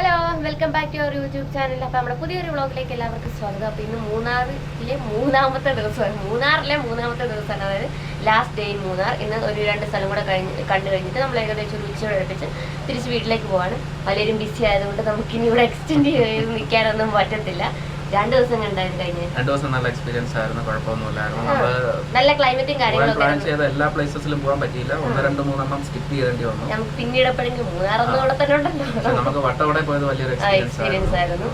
Hello welcome back to our YouTube channel അപ്പോൾ നമ്മുടെ പുതിയൊരു വ്ളോഗിലേക്ക് എല്ലാവർക്കും സ്വാഗതം. അപ്പോൾ ഇന്ന് മൂന്നാറിലെ മൂന്നാമത്തെ ദിവസമാണ്. മൂന്നാറിലെ മൂന്നാമത്തെ ദിവസമാണ്. അതായത് ലാസ്റ്റ് ഡേ ഇൻ മൂന്നാർ. ഇന്ന് ഒരു രണ്ട് സ്ഥലം കൂടെ കഴിഞ്ഞ് കണ്ടു കഴിഞ്ഞിട്ട് നമ്മൾ ഏകദേശം ഒരു ഉച്ച അടുപ്പിച്ച് തിരിച്ച് വീട്ടിലേക്ക് പോവാണ്. പലരും ബിസി ആയതുകൊണ്ട് നമുക്ക് ഇനി ഇവിടെ എക്സ്റ്റെൻഡ് ചെയ്ത് നിൽക്കാനൊന്നും പറ്റത്തില്ല. രണ്ട് ദിവസം രണ്ടു ദിവസം നല്ല എക്സ്പീരിയൻസ് ആയിരുന്നു കുഴപ്പമൊന്നുമില്ലായിരുന്നു. നല്ല ക്ലൈമറ്റും പോകാൻ കാര്യങ്ങളൊക്കെ പ്ലാൻ ചെയ്ത എല്ലാ പ്ലേസസിലും പോകാൻ പറ്റിയില്ല. ഒന്ന് രണ്ട് മൂന്നെണ്ണം സ്കിപ്പ് ചെയ്യേണ്ടി വന്നു. നമുക്ക് പിന്നീട് എപ്പോഴെങ്കിലും മൂന്നാറൊന്നും തന്നെ ഉണ്ടല്ലോ. നമുക്ക് വട്ടവടെ പോയത് വലിയൊരു എക്സ്പീരിയൻസ് ആയിരുന്നു.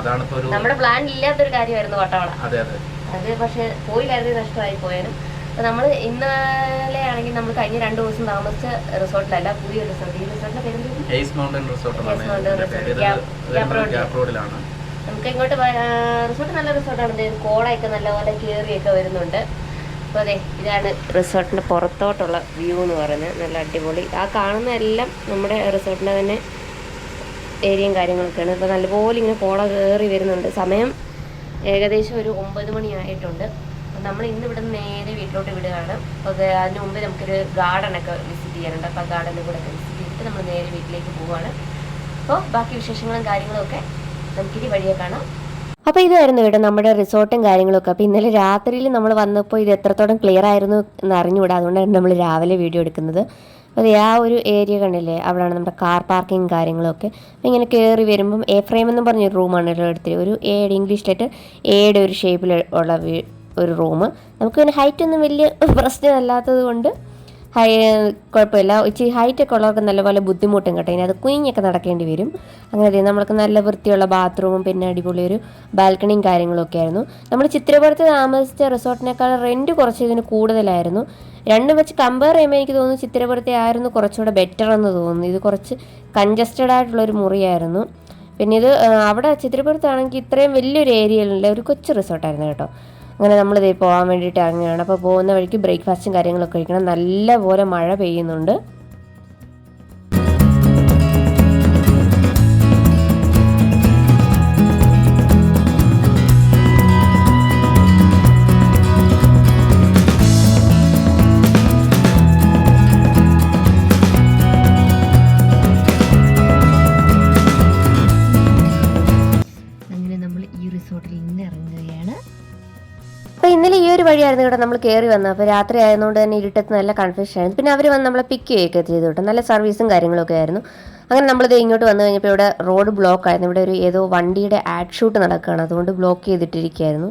അതാണ് നമ്മുടെ പ്ലാൻ ഇല്ലാത്തൊരു കാര്യമായിരുന്നു വട്ടവട. അതെ അതെ. അത് പക്ഷെ പോയി കരുതി നഷ്ടമായി പോയാലും. നമ്മൾ ഇന്നലെ ആണെങ്കിൽ നമ്മൾ കഴിഞ്ഞ രണ്ട് ദിവസം താമസിച്ച റിസോർട്ടിലല്ല പുതിയ റിസോർട്ട്. ഈ റിസോർട്ടിന്റെ പേര്. റിസോർട്ട് നമുക്ക് ഇങ്ങോട്ട് റിസോർട്ട് നല്ല റിസോർട്ടാണ് കോടയൊക്കെ നല്ലപോലെ കയറിയൊക്കെ വരുന്നുണ്ട്. അപ്പോൾ അതെ ഇതാണ് റിസോർട്ടിന്റെ പുറത്തോട്ടുള്ള വ്യൂ എന്ന് പറയുന്നത്. നല്ല അടിപൊളി. ആ കാണുന്ന എല്ലാം നമ്മുടെ റിസോർട്ടിന്റെ തന്നെ ഏരിയയും കാര്യങ്ങളൊക്കെയാണ്. ഇപ്പോൾ നല്ലപോലെ ഇങ്ങനെ കോട കയറി വരുന്നുണ്ട്. സമയം ഏകദേശം ഒരു ഒമ്പത് മണിയായിട്ടുണ്ട് നമ്മൾ ഇന്ന് ഇവിടെ നേരെ വീട്ടിലോട്ട് വിടുകയാണ്. അപ്പോൾ അത് അതിന് മുമ്പ് നമുക്കൊരു ഗാർഡനൊക്കെ വിസിറ്റ് ചെയ്യാനുണ്ട്. അപ്പോൾ ആ ഗാർഡനിൽ കൂടെ വിസിറ്റ് ചെയ്തിട്ട് നമ്മൾ നേരെ വീട്ടിലേക്ക് പോവുകയാണ്. അപ്പോൾ ബാക്കി വിശേഷങ്ങളും കാര്യങ്ങളും ഒക്കെ നമുക്കിനി വഴിയെ കാണാം. അപ്പോൾ ഇതായിരുന്നു കേട്ടോ നമ്മുടെ റിസോർട്ടും കാര്യങ്ങളൊക്കെ. അപ്പോൾ ഇന്നലെ രാത്രിയിൽ നമ്മൾ വന്നപ്പോൾ ഇത് എത്രത്തോളം ക്ലിയർ ആയിരുന്നു എന്ന് അറിഞ്ഞുകൂടാ. അതുകൊണ്ടാണ് നമ്മൾ രാവിലെ വീഡിയോ എടുക്കുന്നത്. അപ്പോൾ ആ ഒരു ഏരിയ കണ്ടില്ലേ? അവിടെയാണ് നമ്മുടെ കാർ പാർക്കിംഗ് കാര്യങ്ങളൊക്കെ. ഇങ്ങനെ കയറി വരുമ്പം എ ഫ്രെയിം എന്ന് പറഞ്ഞ ഒരു റൂമാണ് എടുത്തത് ഒരു ഏഡ് ഇംഗ്ലീഷ് ലെറ്റർ ഏയുടെ ഒരു ഷേപ്പിൽ ഉള്ള ഒരു റൂം നമുക്ക് പിന്നെ ഹൈറ്റ് ഒന്നും വലിയ പ്രശ്നമല്ലാത്തത് കൊണ്ട് ഹൈ കുഴപ്പമില്ല. ഇച്ചിരി ഹൈറ്റ് ഒക്കെ ഉള്ളവർക്ക് നല്ലപോലെ ബുദ്ധിമുട്ടും കേട്ടോ. ഇനി അത് കുഞ്ഞൊക്കെ നടക്കേണ്ടി വരും. അങ്ങനെ അതെ നമ്മൾക്ക് നല്ല വൃത്തിയുള്ള ബാത്റൂമും പിന്നെ അടിപൊളി ഒരു ബാൽക്കണിയും കാര്യങ്ങളൊക്കെ ആയിരുന്നു. നമ്മൾ ചിത്രപുരത്ത് താമസിച്ച റിസോർട്ടിനേക്കാൾ റെന്റ് കുറച്ച് ഇതിന് കൂടുതലായിരുന്നു. രണ്ടും വെച്ച് കമ്പയർ ചെയ്യുമ്പോൾ എനിക്ക് തോന്നുന്നു ചിത്രപുരത്തെ ആയിരുന്നു കുറച്ചുകൂടെ ബെറ്റർ എന്ന് തോന്നുന്നു. ഇത് കുറച്ച് കൺജസ്റ്റഡ് ആയിട്ടുള്ളൊരു മുറിയായിരുന്നു. പിന്നെ ഇത് അവിടെ ചിത്രപുരത്താണെങ്കിൽ ഇത്രയും വലിയൊരു ഏരിയയിലുള്ള ഒരു കൊച്ചു റിസോർട്ടായിരുന്നു കേട്ടോ. അങ്ങനെ നമ്മൾ ഇതേ പോകാൻ വേണ്ടിയിട്ട് ഇറങ്ങുകയാണ്. അപ്പോൾ പോകുന്ന വഴിക്ക് ബ്രേക്ക്ഫാസ്റ്റും കാര്യങ്ങളൊക്കെ കഴിക്കണം. നല്ലപോലെ മഴ പെയ്യുന്നുണ്ട്. റിസോർട്ടിൽ നിന്ന് ഇറങ്ങുകയാണ്. അപ്പോൾ ഇന്നലെ ഈ ഒരു വഴിയായിരുന്നു കേട്ടോ നമ്മൾ കയറി വന്നത്. അപ്പോൾ രാത്രി ആയതുകൊണ്ട് തന്നെ ഇരുട്ടത്ത് നല്ല കൺഫ്യൂഷൻ ആയിരുന്നു. പിന്നെ അവർ വന്ന് നമ്മളെ പിക്ക് ചെയ്യുകയൊക്കെ ചെയ്തു കേട്ടോ. നല്ല സർവീസും കാര്യങ്ങളൊക്കെ ആയിരുന്നു. അങ്ങനെ നമ്മളിത് ഇങ്ങോട്ട് വന്നു കഴിഞ്ഞപ്പോൾ ഇവിടെ റോഡ് ബ്ലോക്ക് ആയിരുന്നു. ഇവിടെ ഒരു ഏതോ വണ്ടിയുടെ ആഡ് ഷൂട്ട് നടക്കുകയാണ്. അതുകൊണ്ട് ബ്ലോക്ക് ചെയ്തിട്ടിരിക്കുകയായിരുന്നു.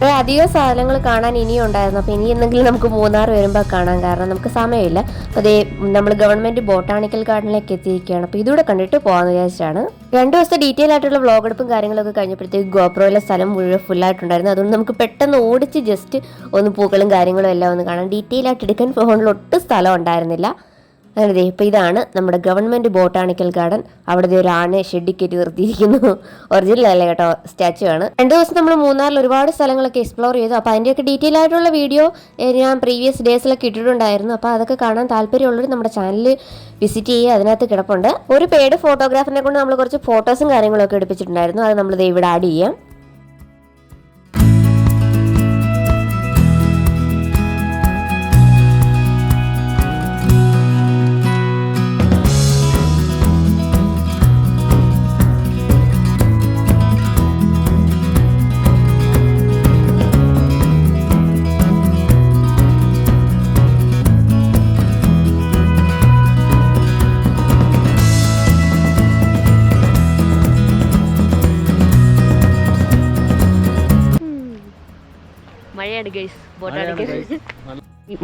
കുറേ അധികം സാധനങ്ങൾ കാണാൻ ഇനിയും ഉണ്ടായിരുന്നു. അപ്പോൾ ഇനി എന്തെങ്കിലും നമുക്ക് മൂന്നാർ വരുമ്പോൾ കാണാം. കാരണം നമുക്ക് സമയമില്ല. അതേ നമ്മൾ ഗവൺമെന്റ് ബോട്ടാണിക്കൽ ഗാർഡനിലേക്ക് എത്തിയിരിക്കുകയാണ്. അപ്പോൾ ഇതൂടെ കണ്ടിട്ട് പോകാമെന്ന് വിചാരിച്ചാണ് രണ്ട് ദിവസത്തെ ഡീറ്റെയിൽ ആയിട്ടുള്ള വ്ളോഗ് എടുപ്പും കാര്യങ്ങളൊക്കെ കഴിഞ്ഞപ്പോഴത്തേക്ക് ഗോപ്രോയിലെ സ്ഥലം മുഴുവൻ ഫുള്ളായിട്ടുണ്ടായിരുന്നു അതുകൊണ്ട് നമുക്ക് പെട്ടെന്ന് ഓടിച്ച് ജസ്റ്റ് ഒന്ന് പൂക്കളും കാര്യങ്ങളും എല്ലാം ഒന്ന് കാണാം. ഡീറ്റെയിൽ ആയിട്ട് എടുക്കാൻ ഫോണിൽ ഒട്ടും സ്ഥലം ഉണ്ടായിരുന്നില്ല. അങ്ങനെ ദേ ഇതാണ് നമ്മുടെ ഗവൺമെന്റ് ബോട്ടാണിക്കൽ ഗാർഡൻ അവിടെ ഒരു ആനയെ ഷെഡിൽ കയറ്റി നിർത്തിയിരിക്കുന്നു. ഒറിജിനൽ അല്ല കേട്ടോ? സ്റ്റാച്ചു ആണ്. രണ്ട് ദിവസം നമ്മൾ മൂന്നാറിൽ ഒരുപാട് സ്ഥലങ്ങളൊക്കെ എക്സ്പ്ലോർ ചെയ്തു. അപ്പോൾ അതിന്റെയൊക്കെ ഡീറ്റെയിൽ ആയിട്ടുള്ള വീഡിയോ ഞാൻ പ്രീവിയസ് ഡേയ്സിലൊക്കെ ഇട്ടിട്ടുണ്ടായിരുന്നു. അപ്പോൾ അതൊക്കെ കാണാൻ താല്പര്യമുള്ളവർ നമ്മുടെ ചാനൽ വിസിറ്റ് ചെയ്യുക. അതിനകത്ത് കിടപ്പുണ്ട്. ഒരു പേഡ് ഫോട്ടോഗ്രാഫറിനെ കൊണ്ട് നമ്മൾ കുറച്ച് ഫോട്ടോസും കാര്യങ്ങളൊക്കെ എടുപ്പിച്ചിട്ടുണ്ടായിരുന്നു. അത് നമ്മൾ ഇവിടെ ആഡ് ചെയ്യാം. മഴയാണ് ഗൈസ് ബോട്ടാണിക്കൽ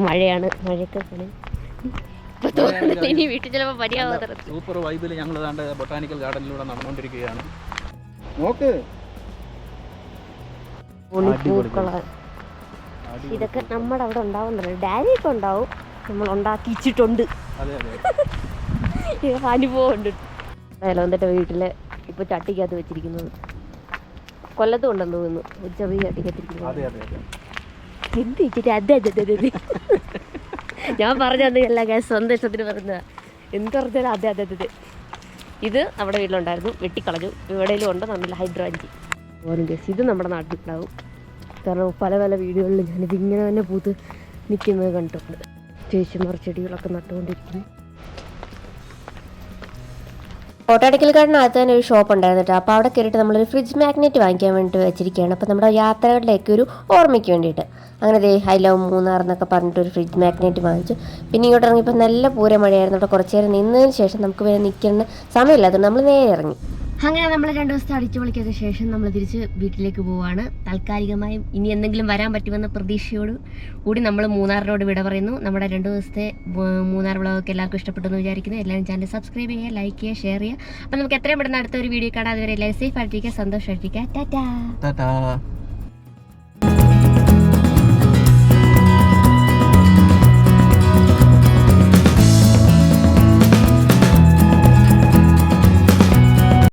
മഴയാണ് മഴയൊക്കെ ഇനി വീട്ടിൽ ചിലപ്പോൾ മര്യാദ സൂപ്പർ വൈബിൽ ഞങ്ങൾ ബൊട്ടാനിക്കൽ ഗാർഡനിലൂടെ നടന്നുകൊണ്ടിരിക്കുകയാണ് നോക്ക്. ഇതൊക്കെ നമ്മുടെ അവിടെ ഉണ്ടാവുന്നുണ്ട് ഡാരി ഒക്കെ ഉണ്ടാവും. നമ്മൾ ഉണ്ടാക്കിച്ചിട്ടുണ്ട്. അനുഭവം ഉണ്ട്. അയലോന്തന്റെ വീട്ടിൽ ഇപ്പൊ ചട്ടിക്കകത്ത് വെച്ചിരിക്കുന്നത്. കൊല്ലത്തും ഉണ്ടെന്ന് തോന്നുന്നു. ചെറിയ ചട്ടിക്കകത്തിരിക്കുന്നത് അതെ അതെ അതെ. എന്ത് വെച്ചിട്ട് അതെ അതെ അതെ ഞാൻ അല്ല ഗ്യാസ് സ്വന്തം ഇഷ്ടത്തിന് പറഞ്ഞതാ എന്ത് പറഞ്ഞാലും അതെ അതെ അതെ ഇത് നമ്മുടെ വീട്ടിലുണ്ടായിരുന്നു വെട്ടിക്കളഞ്ഞു. എവിടെയെങ്കിലും ഉണ്ട് നമ്മൾ ഹൈദ്രാഞ്ചി ഓരോ ഗസ് ഇത് നമ്മുടെ നാട്ടിലുണ്ടാവും. കാരണം പല പല വീടുകളിൽ ഞാനിത് ഇങ്ങനെ തന്നെ പൂത്ത് നിൽക്കുന്നത് കണ്ടിട്ടുണ്ട്. ചേച്ചിമാർ ചെടികളൊക്കെ നട്ടുകൊണ്ടിരിക്കുന്നു. ഓട്ടോടിക്കൽ കാർഡിനകത്ത് തന്നെ ഒരു ഷോപ്പ് ഉണ്ടായിരുന്നു കേട്ടോ. അപ്പോൾ അവിടെ കയറിയിട്ട് നമ്മളൊരു ഫ്രിഡ്ജ് മാഗ്നറ്റ് വാങ്ങിക്കാൻ വേണ്ടി വെച്ചിരിക്കുകയാണ്. അപ്പോൾ നമ്മുടെ യാത്രകളിലേക്ക് ഒരു ഓർമ്മയ്ക്ക് വേണ്ടിയിട്ട്. അങ്ങനെ ദേ ഐ ലവ് മൂന്നാർ എന്നൊക്കെ പറഞ്ഞിട്ട് ഒരു ഫ്രിഡ്ജ് മാഗ്നറ്റ് വാങ്ങിച്ചു. പിന്നെ ഇങ്ങോട്ട് ഇറങ്ങിയപ്പോൾ നല്ല പൂര മഴയായിരുന്നു അവിടെ കുറച്ചേരം നിന്നതിന് ശേഷം നമുക്ക് വേറെ നിൽക്കേണ്ട അതുകൊണ്ട് നമ്മൾ നേരെ ഇറങ്ങി. അങ്ങനെ നമ്മൾ രണ്ട് ദിവസത്തെ അടിച്ചു പൊളിക്കൊക്കെ ശേഷം നമ്മൾ തിരിച്ച് വീട്ടിലേക്ക് പോവാണ്. താൽക്കാലികമായും ഇനി എന്തെങ്കിലും വരാൻ പറ്റുമെന്ന പ്രതീക്ഷയോട് കൂടി നമ്മൾ മൂന്നാറിനോട് വിട പറയുന്നു. നമ്മുടെ രണ്ടു ദിവസത്തെ മൂന്നാർ വ്ളോഗൊക്കെ എല്ലാവർക്കും ഇഷ്ടപ്പെട്ടു എന്ന് വിചാരിക്കുന്നു. എല്ലാവരും ചാനൽ സബ്സ്ക്രൈബ് ചെയ്യുക ലൈക്ക് ചെയ്യുക ഷെയർ ചെയ്യുക. അപ്പം നമുക്ക് എത്രയും പെട്ടെന്ന് അടുത്ത ഒരു വീഡിയോ കാണാം. അതുവരെ എല്ലാവരും സേഫ് ആയിട്ടിരിക്കുക സന്തോഷമായിട്ടിരിക്കുക. ടാറ്റാ.